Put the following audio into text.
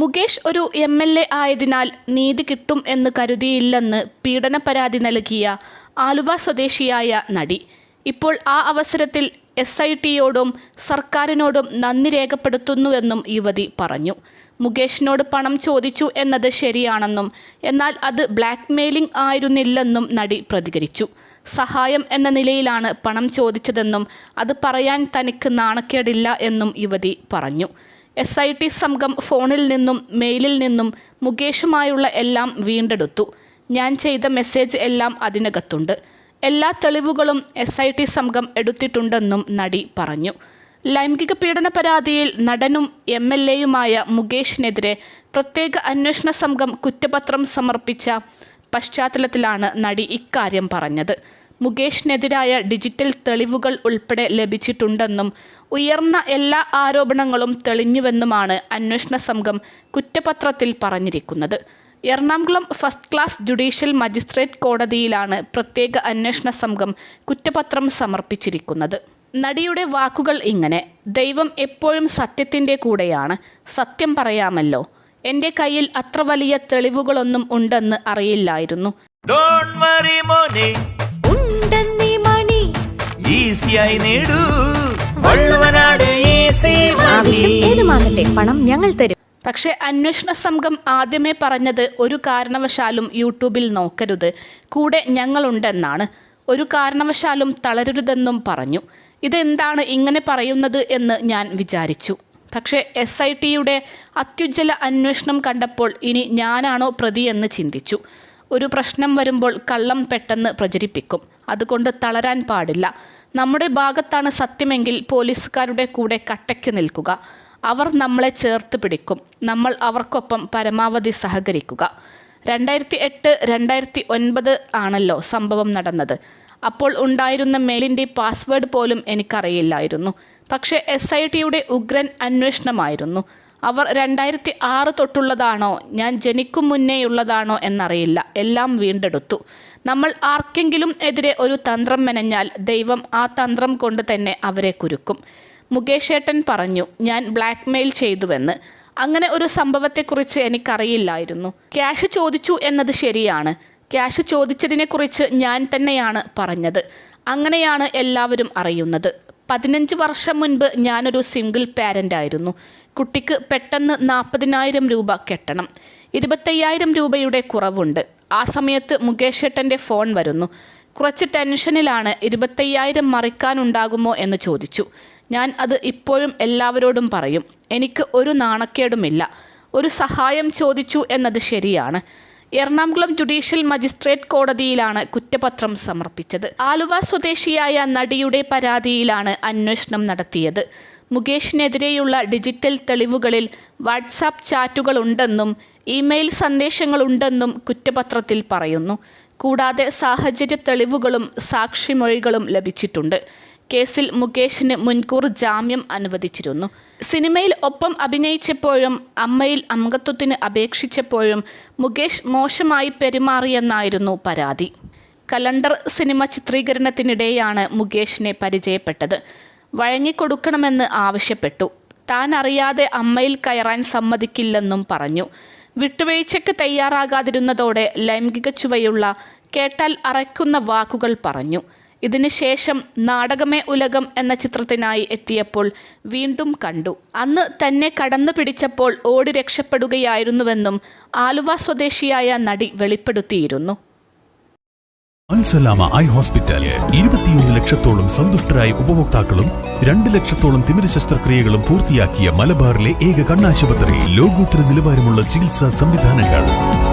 മുകേഷ് ഒരു M L A ആയതിനാൽ നീതി കിട്ടും എന്ന് കരുതിയില്ലെന്ന് പീഡന പരാതി നൽകിയ ആലുവ സ്വദേശിയായ നടി. ഇപ്പോൾ ആ അവസരത്തിൽ എസ് ഐ ടിയോടും സർക്കാരിനോടും നന്ദി രേഖപ്പെടുത്തുന്നുവെന്നും യുവതി പറഞ്ഞു. മുകേഷിനോട് പണം ചോദിച്ചു എന്നത് ശരിയാണെന്നും എന്നാൽ അത് ബ്ലാക്ക് മെയിലിംഗ് ആയിരുന്നില്ലെന്നും നടി പ്രതികരിച്ചു. സഹായം എന്ന നിലയിലാണ് പണം ചോദിച്ചതെന്നും അത് പറയാൻ തനിക്ക് നാണക്കേടില്ല എന്നും യുവതി പറഞ്ഞു. എസ് ഐ ടി സംഘം ഫോണിൽ നിന്നും മെയിലിൽ നിന്നും മുകേഷുമായുള്ള എല്ലാം വീണ്ടെടുത്തു. ഞാൻ ചെയ്ത മെസ്സേജ് എല്ലാം അതിനകത്തുണ്ട്. എല്ലാ തെളിവുകളും എസ് ഐ ടി സംഘം എടുത്തിട്ടുണ്ടെന്നും നടി പറഞ്ഞു. ലൈംഗിക പീഡന പരാതിയിൽ നടനും എം എൽ എയുമായ മുകേഷിനെതിരെ പ്രത്യേക അന്വേഷണ സംഘം കുറ്റപത്രം സമർപ്പിച്ച പശ്ചാത്തലത്തിലാണ് നടി ഇക്കാര്യം പറഞ്ഞത്. മുകേഷിനെതിരായ ഡിജിറ്റൽ തെളിവുകൾ ഉൾപ്പെടെ ലഭിച്ചിട്ടുണ്ടെന്നും ഉയർന്ന എല്ലാ ആരോപണങ്ങളും തെളിഞ്ഞുവെന്നുമാണ് അന്വേഷണ സംഘം കുറ്റപത്രത്തിൽ പറഞ്ഞിരിക്കുന്നത്. Ernakulam first class judicial magistrate കോടതിയിലാണ് പ്രത്യേക അന്വേഷണ സംഘം കുറ്റപത്രം സമർപ്പിച്ചിരിക്കുന്നത്. നടിയുടെ വാക്കുകൾ ഇങ്ങനെ ദൈവം എപ്പോഴും സത്യത്തിന്റെ കൂടെയാണ് സത്യം പറയാമല്ലോ. എന്റെ കയ്യിൽ അത്ര വലിയ തെളിവുകളൊന്നും ഉണ്ടെന്ന് അറിയില്ലായിരുന്നു. ഉണ്ടെന്നീ മണി. ഈസിയായി നേടൂ. വള്ളുവനാട് ഈസി ആവശ്യം ഏതുമാകട്ടെ പണം ഞങ്ങൾ തരും. പക്ഷേ അന്വേഷണ സംഘം ആദ്യമേ പറഞ്ഞത് ഒരു കാരണവശാലും യൂട്യൂബിൽ നോക്കരുത്. കൂടെ ഞങ്ങളുണ്ടെന്നാണ്. ഒരു കാരണവശാലും തളരരുതെന്നും പറഞ്ഞു. ഇതെന്താണ് ഇങ്ങനെ പറയുന്നത് എന്ന് ഞാൻ വിചാരിച്ചു. പക്ഷേ എസ് ഐ ടിയുടെ അത്യുജ്വല അന്വേഷണം കണ്ടപ്പോൾ ഇനി ഞാനാണോ പ്രതി എന്ന് ചിന്തിച്ചു. ഒരു പ്രശ്നം വരുമ്പോൾ കള്ളം പെട്ടെന്ന് പ്രചരിപ്പിക്കും. അതുകൊണ്ട് തളരാൻ പാടില്ല. നമ്മുടെ ഭാഗത്താണ് സത്യമെങ്കിൽ പോലീസുകാരുടെ കൂടെ കട്ടയ്ക്ക് നിൽക്കുക. അവർ നമ്മളെ ചേർത്ത് പിടിക്കും. നമ്മൾ അവർക്കൊപ്പം പരമാവധി സഹകരിക്കുക. രണ്ടായിരത്തി എട്ട് രണ്ടായിരത്തി ഒൻപത് ആണല്ലോ സംഭവം നടന്നത്. അപ്പോൾ ഉണ്ടായിരുന്ന മെയിലിന്റെ പാസ്വേഡ് പോലും എനിക്കറിയില്ലായിരുന്നു. പക്ഷേ എസ് ഐ ടിയുടെ ഉഗ്രൻ അന്വേഷണമായിരുന്നു. അവർ രണ്ടായിരത്തി ആറ് തൊട്ടുള്ളതാണോ? ഞാൻ ജനിക്കും മുന്നേയുള്ളതാണോ എന്നറിയില്ല. എല്ലാം വീണ്ടെടുത്തു. നമ്മൾ ആർക്കെങ്കിലും എതിരെ ഒരു തന്ത്രം മെനഞ്ഞാൽ ദൈവം ആ തന്ത്രം കൊണ്ട് തന്നെ അവരെ കുരുക്കും. മുകേഷേട്ടൻ പറഞ്ഞു ഞാൻ ബ്ലാക്ക് മെയിൽ ചെയ്തുവെന്ന്. അങ്ങനെ ഒരു സംഭവത്തെക്കുറിച്ച് എനിക്കറിയില്ലായിരുന്നു. ക്യാഷ് ചോദിച്ചു എന്നത് ശരിയാണ്. ക്യാഷ് ചോദിച്ചതിനെക്കുറിച്ച് ഞാൻ തന്നെയാണ് പറഞ്ഞത്. അങ്ങനെയാണ് എല്ലാവരും അറിയുന്നത്. പതിനഞ്ച് വർഷം മുൻപ് ഞാനൊരു സിംഗിൾ പാരന്റ് ആയിരുന്നു. കുട്ടിക്ക് പെട്ടെന്ന് നാൽപ്പതിനായിരം രൂപ കെട്ടണം. ഇരുപത്തയ്യായിരം രൂപയുടെ കുറവുണ്ട്. ആ സമയത്ത് മുകേഷ് ഏട്ടന്റെ ഫോൺ വരുന്നു. കുറച്ച് ടെൻഷനിലാണ് ഇരുപത്തയ്യായിരം മറിക്കാനുണ്ടാകുമോ എന്ന് ചോദിച്ചു. ഞാൻ അത് ഇപ്പോഴും എല്ലാവരോടും പറയും. എനിക്ക് ഒരു നാണക്കേടുമില്ല. ഒരു സഹായം ചോദിച്ചു എന്നത് ശരിയാണ്. എറണാകുളം ജുഡീഷ്യൽ മജിസ്ട്രേറ്റ് കോടതിയിലാണ് കുറ്റപത്രം സമർപ്പിച്ചത്. ആലുവ സ്വദേശിയായ നടിയുടെ പരാതിയിലാണ് അന്വേഷണം നടത്തിയത്. മുകേഷിനെതിരെയുള്ള ഡിജിറ്റൽ തെളിവുകളിൽ വാട്സാപ്പ് ചാറ്റുകളുണ്ടെന്നും ഇമെയിൽ സന്ദേശങ്ങളുണ്ടെന്നും കുറ്റപത്രത്തിൽ പറയുന്നു. കൂടാതെ സാഹചര്യ തെളിവുകളും സാക്ഷിമൊഴികളും ലഭിച്ചിട്ടുണ്ട്. കേസിൽ മുകേഷിന് മുൻകൂർ ജാമ്യം അനുവദിച്ചിരുന്നു. സിനിമയിൽ ഒപ്പം അഭിനയിച്ചപ്പോഴും അമ്മയിൽ അംഗത്വത്തിന് അപേക്ഷിച്ചപ്പോഴും മുകേഷ് മോശമായി പെരുമാറിയെന്നായിരുന്നു പരാതി. കലണ്ടർ സിനിമ ചിത്രീകരണത്തിനിടെയാണ് മുകേഷിനെ പരിചയപ്പെട്ടത്. വഴങ്ങിക്കൊടുക്കണമെന്ന് ആവശ്യപ്പെട്ടു. താൻ അറിയാതെ അമ്മയിൽ കയറാൻ സമ്മതിക്കില്ലെന്നും പറഞ്ഞു. വിട്ടുവീഴ്ചയ്ക്ക് തയ്യാറാകാതിരുന്നതോടെ ലൈംഗിക ചുവയുള്ള കേട്ടാൽ അറയ്ക്കുന്ന വാക്കുകൾ പറഞ്ഞു. ഇതിനുശേഷം നാടകമേ ഉലകം എന്ന ചിത്രത്തിനായി എത്തിയപ്പോൾ വീണ്ടും കണ്ടു. അന്ന് തന്നെ കടന്നു പിടിച്ചപ്പോൾ ഓടി രക്ഷപ്പെടുകയായിരുന്നുവെന്നും ആലുവ സ്വദേശിയായ നടി വെളിപ്പെടുത്തിയിരുന്നു. Alsalama eye hospital. ഇരുപത്തിയൊന്ന് ലക്ഷത്തോളം സന്തുഷ്ടരായ ഉപഭോക്താക്കളും രണ്ട് ലക്ഷത്തോളം തിമിര ശസ്ത്രക്രിയകളും പൂർത്തിയാക്കിയ മലബാറിലെ ഏക കണ്ണാശുപത്രി. ലോകോത്തര നിലവാരമുള്ള ചികിത്സാ സംവിധാനങ്ങൾ.